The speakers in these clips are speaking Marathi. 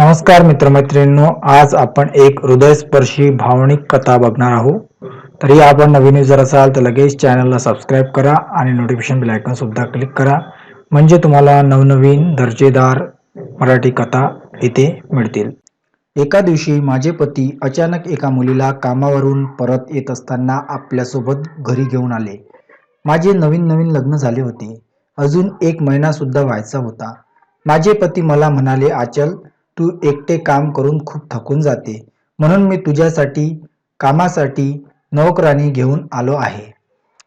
नमस्कार मित्रमैत्रिणींनो आज आपण एक हृदयस्पर्शी भावनिक कथा बघणार आहोत. तरी आपण नवीन युजर असाल तर लगेच चॅनलला सबस्क्राईब करा आणि नोटिफिकेशन बेल आयकॉन सुद्धा क्लिक करा. म्हणजे तुम्हाला नवनवीन दर्जेदार मराठी कथा इथे मिळतील. एका दिवशी माझे पती अचानक एका मुलीला कामावरून परत येत असताना आपल्यासोबत घरी घेऊन आले. माझे नवीन नवीन लग्न झाले होते. अजून एक महिना सुद्धा व्हायचा होता. माझे पती मला म्हणाले आचल तू एकटे काम करून खूप थकून जाते. म्हणून मी तुझ्यासाठी कामासाठी नोकरानी घेऊन आलो आहे.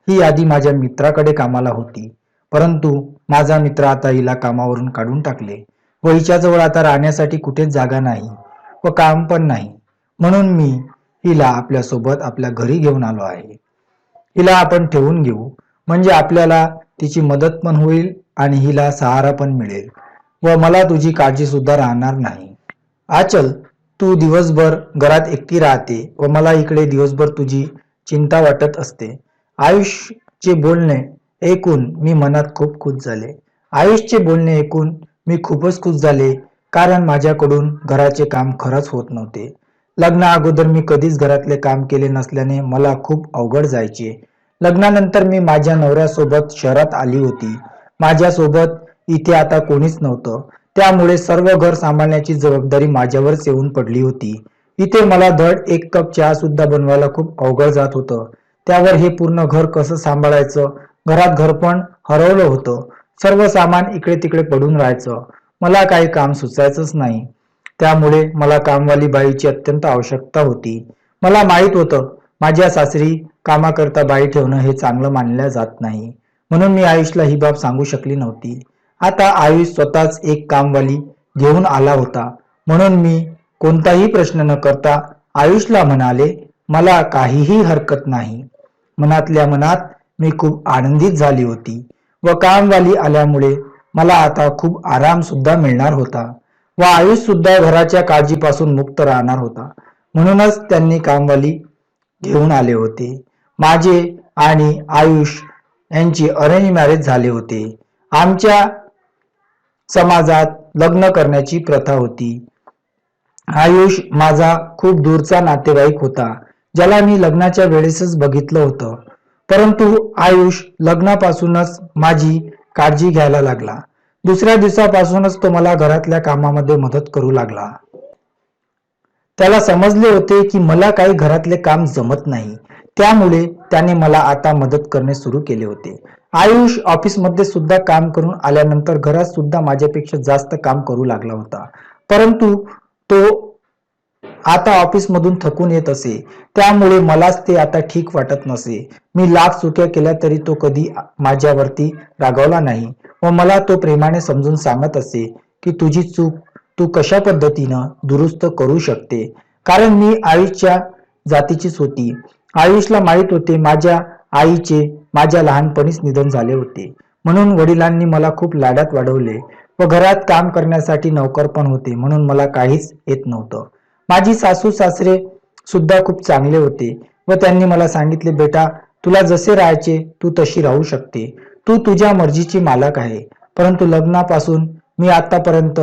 ही यादी माझ्या मित्राकडे कामाला होती. परंतु माझा मित्र आता हिला कामावरून काढून टाकले व हिच्याजवळ आता राहण्यासाठी कुठेच जागा नाही व काम पण नाही. म्हणून मी हिला आपल्यासोबत आपल्या घरी घेऊन आलो आहे. हिला आपण ठेवून घेऊ. म्हणजे आपल्याला तिची मदत पण होईल आणि हिला सहारा पण मिळेल. व मला तुझी काळजी सुद्धा राहणार नाही. आचल तू दिवसभर घरात एकटी राहते व मला इकडे दिवसभर तुझी चिंता वाटत असते. आयुषचे बोलणे ऐकून मी मनात खूप खुश झाले. आयुषचे बोलणे ऐकून मी खूपच खुश झाले कारण माझ्याकडून घराचे काम खरंच होत नव्हते. लग्ना अगोदर मी कधीच घरातले काम केले नसल्याने मला खूप अवघड जायचे. लग्नानंतर मी माझ्या नवऱ्यासोबत शहरात आली होती. माझ्यासोबत इथे आता कोणीच नव्हतं. त्यामुळे सर्व घर सांभाळण्याची जबाबदारी माझ्यावरच येऊन पडली होती. इथे मला धड एक कप चहा सुद्धा बनवायला खूप अवघड जात होतं. त्यावर हे पूर्ण घर कसं सांभाळायचं? घरात घर पण हरवलं होतं. सर्व सामान इकडे तिकडे पडून राहायचं. मला काही काम सुचायचंच नाही. त्यामुळे मला कामवाली बाईची अत्यंत आवश्यकता होती. मला माहीत होतं माझ्या सासरी कामाकरता बाई ठेवणं हे चांगलं मानलं जात नाही. म्हणून मी आयुषला ही बाब सांगू शकली नव्हती. आता आयुष स्वतःच एक कामवाली घेऊन आला होता. म्हणून मी कोणताही प्रश्न न करता आयुषला म्हणाले मला काहीही हरकत नाही. मनातल्या मनात मी खूप आनंदित झाली होती व कामवाली आल्यामुळे मला आता खूप आराम सुद्धा मिळणार होता व आयुष सुद्धा घराच्या काळजीपासून मुक्त राहणार होता. म्हणूनच त्यांनी कामवाली घेऊन आले होते. माझे आणि आयुष यांची अरेंज मॅरेज झाले होते. आमच्या समाजात लग्न करण्याची प्रथा होती. आयुष माझा खूप दूरचा नातेवाईक होता ज्याला मी लग्नाच्या वेळेसच बघितलं होतं. परंतु आयुष लग्नापासूनच माझी काळजी घ्यायला लागला. दुसऱ्या दिवसापासूनच तो मला घरातल्या कामामध्ये मदत करू लागला. त्याला समजले होते की मला काही घरातले काम जमत नाही. त्यामुळे त्याने मला आता मदत करणे सुरू केले होते. आयुष ऑफिसमध्ये सुद्धा काम करून आल्यानंतर घरात सुद्धा माझ्यापेक्षा जास्त काम करू लागला होता. परंतु तो आता ऑफिस मधून थकून येत असे. त्यामुळे मलाच ते आता ठीक वाटत नसे. मी लाख चुक्या केल्या तरी तो कधी माझ्यावरती रागवला नाही. व मला तो प्रेमाने समजून सांगत असे की तुझी चूक तू कशा पद्धतीनं दुरुस्त करू शकते? कारण मी आयुषच्या जातीचीच होती. आयुषला माहीत होते माझ्या आईचे माझ्या लहानपणीच निधन झाले होते. म्हणून वडिलांनी मला खूप लाडात वाढवले व घरात काम करण्यासाठी नोकर पण होते म्हणून मला काहीच येत नव्हतं. माझी सासू सासरे सुद्धा खूप चांगले होते व त्यांनी मला सांगितले बेटा तुला जसे राहायचे तू तशी राहू शकते. तू तुझ्या मर्जीची मालक आहे. परंतु लग्नापासून मी आतापर्यंत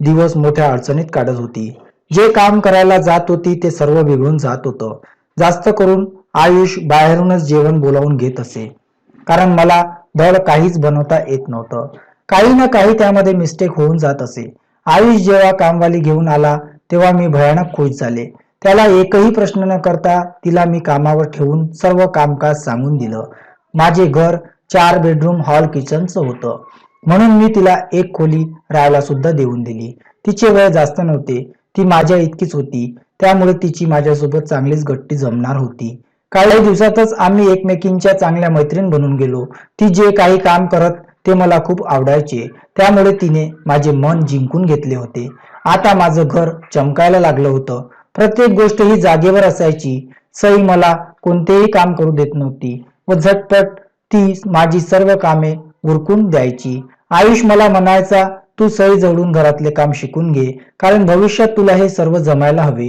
दिवस मोठ्या अडचणीत काढत होती. जे काम करायला जात होती ते सर्व बिघडून जात होतं. जास्त करून आयुष बाहेरूनच जेवण बोलावून घेत असे. कारण मला धड काहीच बनवता येत नव्हतं. काही ना काही त्यामध्ये मिस्टेक होऊन जात असे. आयुष जेव्हा कामवाली घेऊन आला तेव्हा मी भयानक खुश झाले. त्याला एकही प्रश्न न करता तिला मी कामावर ठेवून सर्व कामकाज सांगून दिलं. माझे घर चार बेडरूम हॉल किचनचं होतं. म्हणून मी तिला एक खोली राहायला सुद्धा देऊन दिली. तिचे वय जास्त नव्हते. ती माझ्या इतकीच होती. त्यामुळे तिची माझ्यासोबत चांगलीच गट्टी जमणार होती. काही दिवसातच आम्ही एकमेकींच्या चांगल्या मैत्रीण बनून गेलो. ती जे काही काम करत ते मला खूप आवडायचे. त्यामुळे तिने माझे मन जिंकून घेतले होते. आता माझं घर चमकायला लागलं होतं. प्रत्येक गोष्ट ही जागेवर असायची. सई मला कोणतेही काम करू देत नव्हती व झटपट ती माझी सर्व कामे उरकून द्यायची. आयुष मला म्हणायचा तू सई जवळून घरातले काम शिकून घे कारण भविष्यात तुला हे सर्व जमायला हवे.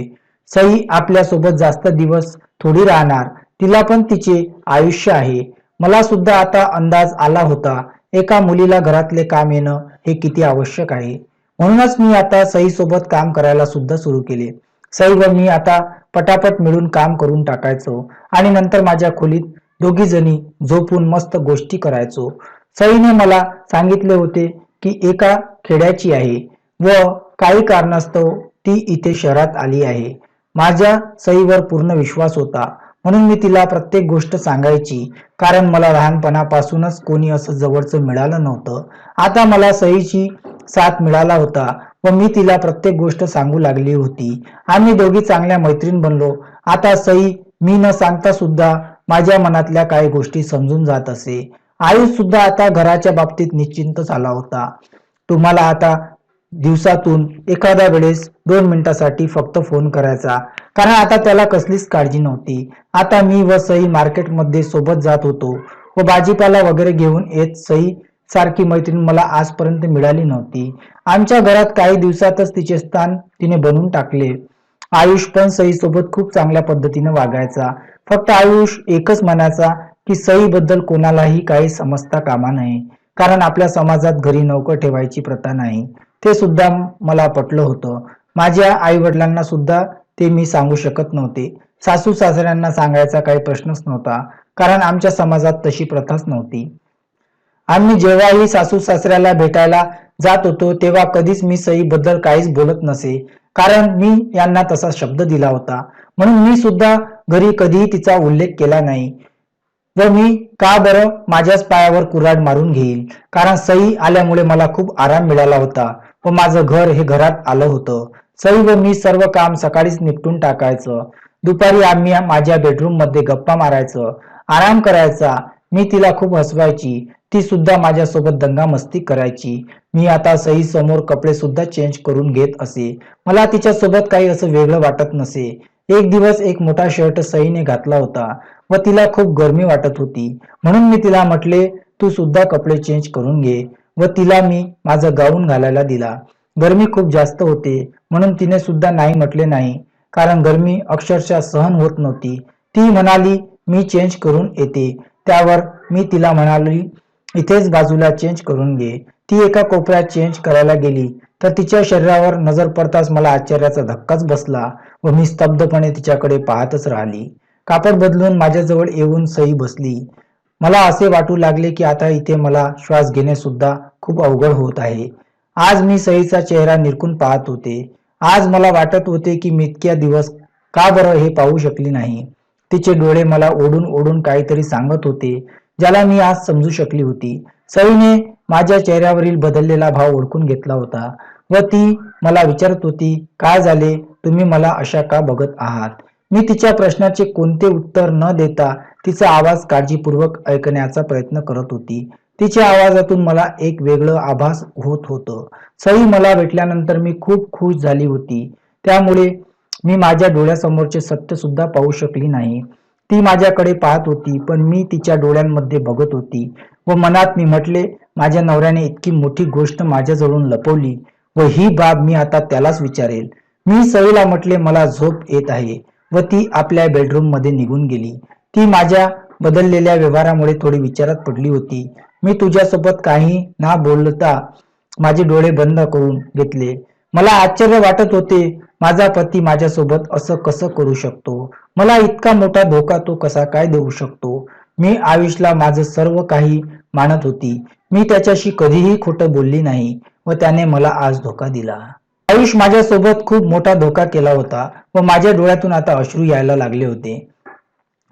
सई आपल्यासोबत जास्त दिवस थोडी राहणार. तिला पण तिचे आयुष्य आहे. मला सुद्धा आता अंदाज आला होता एका मुलीला घरातले काम येणं हे किती आवश्यक आहे. म्हणूनच मी आता सई सोबत काम करायला सुद्धा सुरू केले. सई व मी आता पटापट मिळून काम करून टाकायचो आणि नंतर माझ्या खोलीत दोघी जणी झोपून मस्त गोष्टी करायचो. सईने मला सांगितले होते की एका खेड्याची आहे व काही कारणास्तव ती इथे शहरात आली आहे. माझ्या सईवर पूर्ण विश्वास होता. म्हणून मी तिला प्रत्येक गोष्ट सांगायची. कारण मला लहानपणापासूनच कोणी असं जवळचं मिळालं नव्हतं. आता मला सईची साथ मिळाला होता व मी तिला प्रत्येक गोष्ट सांगू लागली होती. आम्ही दोघी चांगल्या मैत्रीण बनलो. आता सई मी न सांगता सुद्धा माझ्या मनातल्या काही गोष्टी समजून जात असे. आयुष सुद्धा आता घराच्या बाबतीत निश्चिंत झाला होता. तुम्हाला आता दिवसातून एखाद्या वेळेस दोन मिनिटासाठी फक्त फोन करायचा. कारण आता त्याला कसलीच काळजी नव्हती. आता मी व सई मार्केटमध्ये सोबत जात होतो व भाजीपाला वगैरे घेऊन येत सई सारखी मैत्रीण मला आजपर्यंत मिळाली नव्हती. आमच्या घरात काही दिवसातच तिचे स्थान तिने बनवून टाकले. आयुष पण सई सोबत खूप चांगल्या पद्धतीने वागायचा. फक्त आयुष एकच म्हणायचा की सई बद्दल कोणालाही काही समजता कामा नये. कारण आपल्या समाजात घरी नौकर ठेवायची प्रथा नाही. ते सुद्धा मला पटलं होतं. माझ्या आई वडिलांना सुद्धा ते मी सांगू शकत नव्हते. सासू सासऱ्यांना सांगायचा काही प्रश्नच नव्हता कारण आमच्या समाजात तशी प्रथाच नव्हती. आम्ही जेव्हाही सासू सासऱ्याला भेटायला जात होतो तेव्हा कधीच मी सई बद्दल काहीच बोलत नसे कारण मी यांना तसा शब्द दिला होता. म्हणून मी सुद्धा घरी कधीही तिचा उल्लेख केला नाही. व मी का बरं माझ्याच पायावर कुऱ्हाड मारून घेईल? कारण सई आल्यामुळे मला खूप आराम मिळाला होता. व माझं घर हे घरात आलं होतं. सई व मी सर्व काम सकाळीच निपटून टाकायचं. दुपारी आम्ही माझ्या बेडरूममध्ये गप्पा मारायचं. आराम करायचा. मी तिला खूप हसवायची. ती सुद्धा माझ्यासोबत दंगा मस्ती करायची. मी आता सई समोर कपडे सुद्धा चेंज करून घेत असे. मला तिच्या सोबत काही असं वेगळं वाटत नसे. एक दिवस एक मोठा शर्ट सईने घातला होता व तिला खूप गरमी वाटत होती. म्हणून मी तिला म्हटले तू सुद्धा कपडे चेंज करून घे. व तिला मी माझा गाऊन घालायला दिला. गरमी खूप जास्त होते म्हणून तिने सुद्धा नाही म्हटले नाही कारण गरमी अक्षरशः सहन होत नव्हती. ती म्हणाली मी चेंज करून येते. त्यावर मी तिला म्हणाली इथेच बाजूला चेंज करून घे. ती एका कोपऱ्यात चेंज करायला गेली. तर तिच्या शरीरावर नजर पडताच मला आश्चर्याचा धक्काच बसला व मी स्तब्धपणे तिच्याकडे पाहतच राहिली. कापड बदलून माझ्याजवळ येऊन सई बसली. मला असे वाटू लागले की आता इथे मला श्वास घेणे सुद्धा खूप अवघड होत आहे. आज मी सईचा चेहरा निरखून पाहत होते. आज मला वाटत होते की मी इतक्या दिवस का बरं हे पाहू शकली नाही. तिचे डोळे मला ओढून ओढून काहीतरी सांगत होते ज्याला मी आज समजू शकली होती. सईने माझ्या चेहऱ्यावरील बदललेला भाव ओळखून घेतला होता व ती मला विचारत होती काय झाले? तुम्ही मला अशा का बघत आहात? मी तिच्या प्रश्नाचे कोणते उत्तर न देता तिचा आवाज काळजीपूर्वक ऐकण्याचा प्रयत्न करत होती. तिच्या आवाजातून मला एक वेगळं आभास होत होतं. सई मला भेटल्यानंतर मी खूप खुश झाली होती. त्यामुळे मी माझ्या डोळ्यासमोरचे सत्य सुद्धा पाहू शकली नाही. ती माझ्याकडे पाहत होती पण मी तिच्या डोळ्यांमध्ये बघत होती व मनात मी म्हटले माझ्या नवऱ्याने इतकी मोठी गोष्ट माझ्याजवळून लपवली व ही बाब मी आता त्यालाच विचारेल. मी सईला म्हटले मला झोप येत आहे. व ती आपल्या बेडरूममध्ये निघून गेली. ती माझ्या बदललेल्या व्यवहारामुळे थोडी विचारात पडली होती. मी तुझ्यासोबत काही ना बोलता माझे डोळे बंद करून घेतले. मला आश्चर्य वाटत होते माझा पती माझ्यासोबत असं कसं करू शकतो? मला इतका मोठा धोका तो कसा काय देऊ शकतो? मी आयुषला माझं सर्व काही मानत होती. मी त्याच्याशी कधीही खोटं बोलली नाही व त्याने मला आज धोका दिला. आयुष माझ्यासोबत खूप मोठा धोका केला होता व माझ्या डोळ्यातून आता अश्रू यायला लागले होते.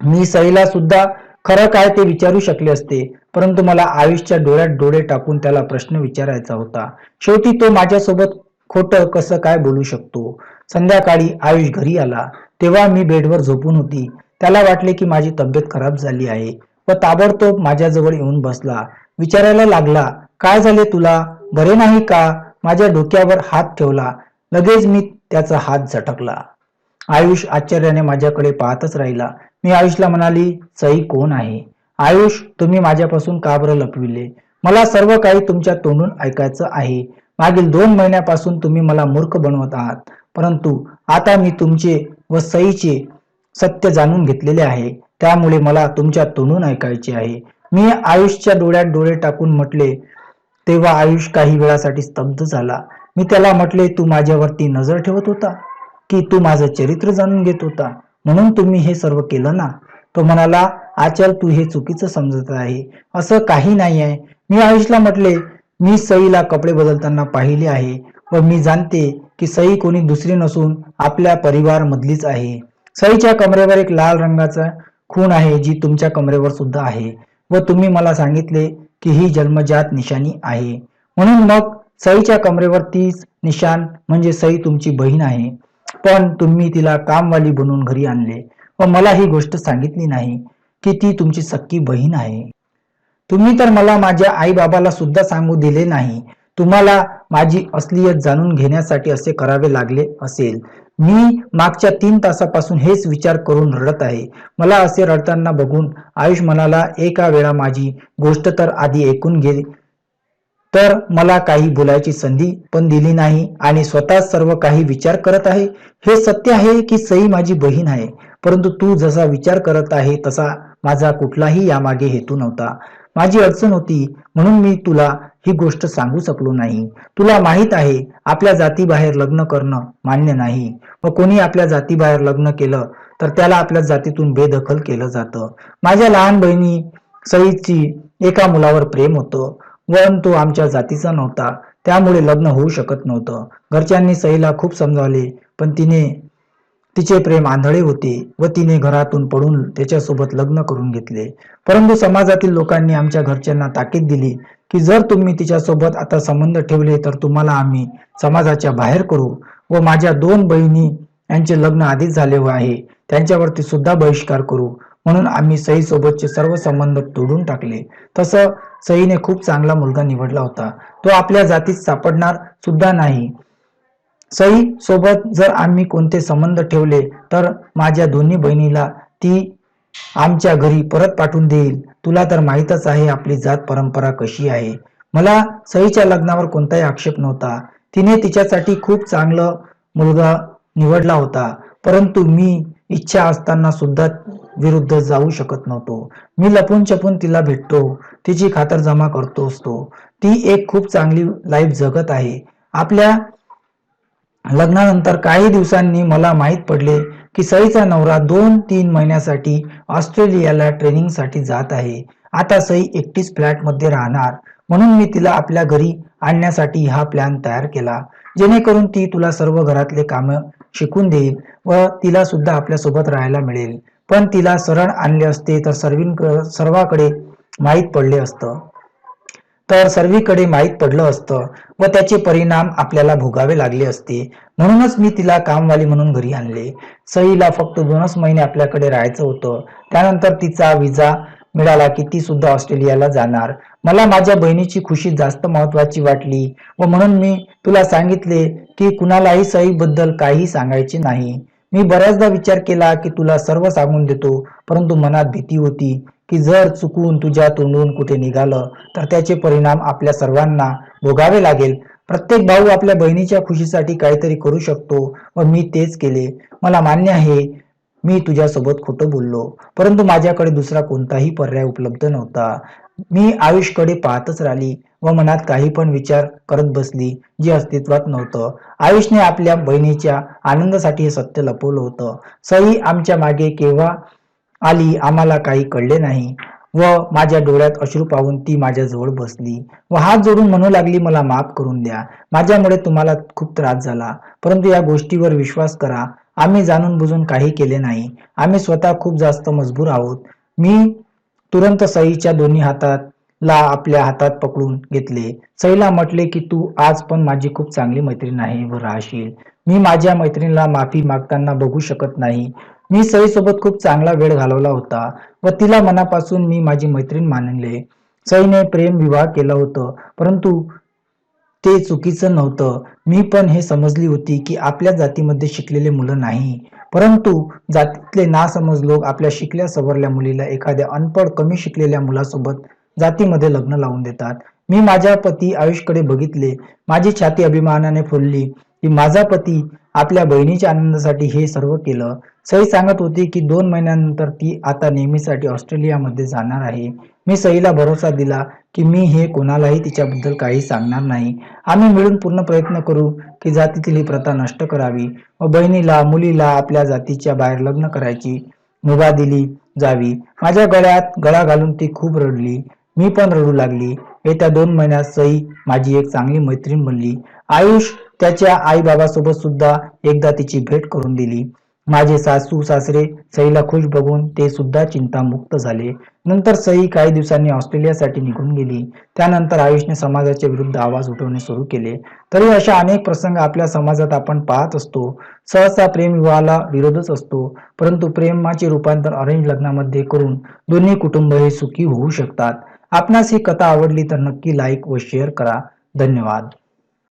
मी सईला सुद्धा खरं काय ते विचारू शकले असते परंतु मला आयुषच्या डोळ्यात डोळे टाकून त्याला प्रश्न विचारायचा होता. शेवटी तो माझ्यासोबत खोटं कसं काय बोलू शकतो? संध्याकाळी आयुष घरी आला. तेव्हा मी बेडवर झोपून होती. त्याला वाटले की माझी तब्येत खराब झाली आहे व ताबडतोब माझ्याजवळ येऊन बसला. विचारायला लागला काय झाले तुला? बरे नाही का? माझ्या डोक्यावर हात ठेवला. लगेच मी त्याचा हात झटकला. आयुष आश्चर्याने माझ्याकडे पाहतच राहिला. मी आयुषला म्हणाली सई कोण आहे? आयुष तुम्ही माझ्यापासून का बरं लपविले? मला सर्व काही तुमच्या तोंडून ऐकायचं आहे. मागील दोन महिन्यापासून तुम्ही मला मूर्ख बनवत आहात. परंतु आता मी तुमचे व सईचे सत्य जाणून घेतलेले आहे. त्यामुळे मला तुमच्या तोंडून ऐकायचे आहे. मी आयुषच्या डोळ्यात डोळे टाकून म्हटले तेव्हा आयुष काही वेळासाठी स्तब्ध झाला. मी त्याला म्हटले तू माझ्यावरती नजर ठेवत होता की तू माझं चरित्र जाणून घेत होता? म्हणून तुम्ही हे सर्व केलं ना? तो म्हणाला आचल तू हे चुकीचं समजत आहे. असं काही नाही आहे मी आयुषला म्हटले मी सईला कपडे बदलताना पाहिले आहे व मी जाणते की सई कोणी दुसरी नसून आपल्या परिवार मधलीच आहे. सईच्या कमरेवर एक लाल रंगाचा खूण आहे जी तुमच्या कमरेवर सुद्धा आहे व तुम्ही मला सांगितले की ही जन्मजात निशाणी आहे. म्हणून मग सईच्या कमरेवर तीच निशाण म्हणजे सई तुमची बहीण आहे. पण तुम्ही तिला कामवाली बनवून घरी आणले व मला ही गोष्ट सांगितली नाही की ती तुमची सक्की बहीण आहे. तुम्ही तर मला माझ्या आई बाबाला सुद्धा सांगू दिले नाही. तुम्हाला माझी असलियत जाणून घेण्यासाठी असे करावे लागले असेल. मी मागच्या तीन तासापासून हेच विचार करून रडत आहे. मला असे रडताना बघून आयुष म्हणाला एका वेळा माझी गोष्ट तर आधी ऐकून घे तर मला काही बोलायची संधी पण दिली नाही आणि स्वतः सर्व काही विचार करत आहे. हे सत्य आहे की सई माझी बहीण आहे परंतु तू जसा विचार करत आहे तसा माझा कुठलाही यामागे हेतू नव्हता. माझी अडचण होती म्हणून मी तुला ही गोष्ट सांगू शकलो नाही. तुला माहीत आहे आपल्या जातीबाहेर लग्न करणं मान्य नाही. व कोणी आपल्या जातीबाहेर लग्न केलं तर त्याला आपल्या जातीतून बेदखल केलं जातं. माझ्या लहान बहिणी सईची एका मुलावर प्रेम होतं. वन तो आमच्या जातीचा नव्हता. त्यामुळे लग्न होऊ शकत नव्हतं. घरच्यांनी सईला खूप समजावले पण तिने तिचे प्रेम आंधळे होते व तिने घरातून पडून त्याच्यासोबत लग्न करून घेतले. परंतु समाजातील लोकांनी आमच्या घरच्यांना ताकीद दिली की जर तुम्ही तिच्यासोबत आता संबंध ठेवले तर तुम्हाला आम्ही समाजाच्या बाहेर करू व माझ्या दोन बहिणी यांचे लग्न आधीच झाले आहे. त्यांच्यावरती सुद्धा बहिष्कार करू. म्हणून आम्ही सई सोबतचे सर्व संबंध तोडून टाकले. तसं सईने खूप चांगला मुलगा निवडला होता. तो आपल्या जातीत सापडणार सुद्धा नाही. सई सोबत जर आम्ही कोणते संबंध ठेवले तर माझ्या दोन्ही बहिणीला ती आमच्या घरी परत पाठवून देईल. तुला तर माहीतच आहे आपली जात परंपरा कशी आहे. मला सईच्या लग्नावर कोणताही आक्षेप नव्हता. तिने तिच्यासाठी खूप चांगलं मुलगा निवडला होता. परंतु मी इच्छा असताना सुद्धा विरुद्ध जाऊ शकत नव्हतो. मी लपून छपून तिला भेटतो. तिची खातर जमा करतो असतो. ती एक खूप चांगली लाईफ जगत आहे. आपल्या लग्नानंतर काही दिवसांनी मला माहीत पडले की सईचा नवरा दोन तीन महिन्यासाठी ऑस्ट्रेलियाला ट्रेनिंगसाठी जात आहे. आता सई एकटीच फ्लॅटमध्ये राहणार. म्हणून मी तिला आपल्या घरी आणण्यासाठी हा प्लॅन तयार केला. जेणेकरून ती तुला सर्व घरातले कामं शिकून देईल व तिला सुद्धा आपल्यासोबत राहायला मिळेल. पण तिला सरळ आणले असते तर सर्वींक सर्वाकडे माहीत पडले असतं. तर सर्वीकडे माहीत पडलं असतं व त्याचे परिणाम आपल्याला भोगावे लागले असते. म्हणूनच मी तिला कामवाली म्हणून घरी आणले. सईला फक्त दोनच महिने आपल्याकडे राहायचं होतं. त्यानंतर तिचा विजा मिळाला की ती सुद्धा ऑस्ट्रेलियाला जाणार. मला माझ्या बहिणीची खुशी जास्त महत्वाची वाटली व म्हणून मी तुला सांगितले की कुणालाही सईबद्दल काही सांगायचे नाही. मी बऱ्याचदा विचार केला की तुला सर्व सांगून देतो परंतु मनात भीती होती की जर चुकून तुझ्या तोंडून कुठे निघालं तर त्याचे परिणाम आपल्या सर्वांना भोगावे लागेल. प्रत्येक भाऊ आपल्या बहिणीच्या खुशीसाठी काहीतरी करू शकतो व मी तेच केले. मला मान्य आहे मी तुझ्यासोबत खोटं बोललो परंतु माझ्याकडे दुसरा कोणताही पर्याय उपलब्ध नव्हता. मी आयुषकडे पाहतच राहिली व मनात काही पण विचार करत बसली जे अस्तित्वात नव्हतं. आयुषने आपल्या बहिणीच्या आनंदासाठी हे सत्य लपवलं होतं. सई आमच्या मागे केव्हा आली आम्हाला काही कळले नाही व माझ्या डोळ्यात अश्रू पाहून ती माझ्याजवळ बसली. व हात जोडून म्हणू लागली मला माफ करून द्या. माझ्यामुळे तुम्हाला खूप त्रास झाला. परंतु या गोष्टीवर विश्वास करा. आम्ही जाणून बुजून काही केले नाही. आम्ही स्वतः खूप जास्त मजबूर आहोत. मी तुरंत सईच्या दोन्ही हातात ला आपल्या हातात पकडून घेतले. सईला म्हटले की तू आज पण माझी खूप चांगली मैत्रीण आहे व राहशील. मी माझ्या मैत्रिणीला माफी मागताना बघू शकत नाही. मी सईसोबत खूप चांगला वेळ घालवला होता व तिला मनापासून मी माझी मैत्रीण मानले. सईने प्रेम विवाह केला होतं परंतु ते चुकीचं नव्हतं. मी पण हे समजली होती की आपल्या जातीमध्ये शिकलेले मुलं नाही. परंतु जातीतले नासमज लोक आपल्या शिकल्या सवरल्या मुलीला एखाद्या अनपड कमी शिकलेल्या मुलासोबत जातीमध्ये लग्न लावून देतात. मी माझ्या पती आयुषकडे बघितले. माझी छाती अभिमानाने फुलली की माझा पती आपल्या बहिणीच्या आनंदासाठी हे सर्व केलं. सई सांगत होती की दोन महिन्यानंतर ती आता नेहमीसाठी ऑस्ट्रेलियामध्ये जाणार आहे. मी सईला भरोसा दिला की मी हे कोणालाही तिच्याबद्दल काही सांगणार नाही. आम्ही मिळून पूर्ण प्रयत्न करू की जातीतील ही प्रथा नष्ट करावी व बहिणीला मुलीला आपल्या जातीच्या बाहेर लग्न करायची मुभा दिली जावी. माझ्या गळ्यात गळा घालून ती खूप रडली. मी पण रडू लागली. येत्या दोन महिन्यात सई माझी एक चांगली मैत्रीण बनली. आयुष त्याच्या आई बाबासोबत सुद्धा एकदा तिची भेट करून दिली. माझे सासू सासरे सईला खुश बघून ते सुद्धा चिंतामुक्त झाले. नंतर सई काही दिवसांनी ऑस्ट्रेलियासाठी निघून गेली. त्यानंतर आयुषने समाजाच्या विरुद्ध आवाज उठवणे सुरू केले. तरी अशा अनेक प्रसंग आपल्या समाजात आपण पाहत असतो. सहसा प्रेम विवाहाला विरोधच असतो. परंतु प्रेमाचे रूपांतर अरेंज लग्नामध्ये करून दोन्ही कुटुंब हे सुखी होऊ शकतात. आपणास ही कथा आवडली तर नक्की लाईक व शेअर करा. धन्यवाद.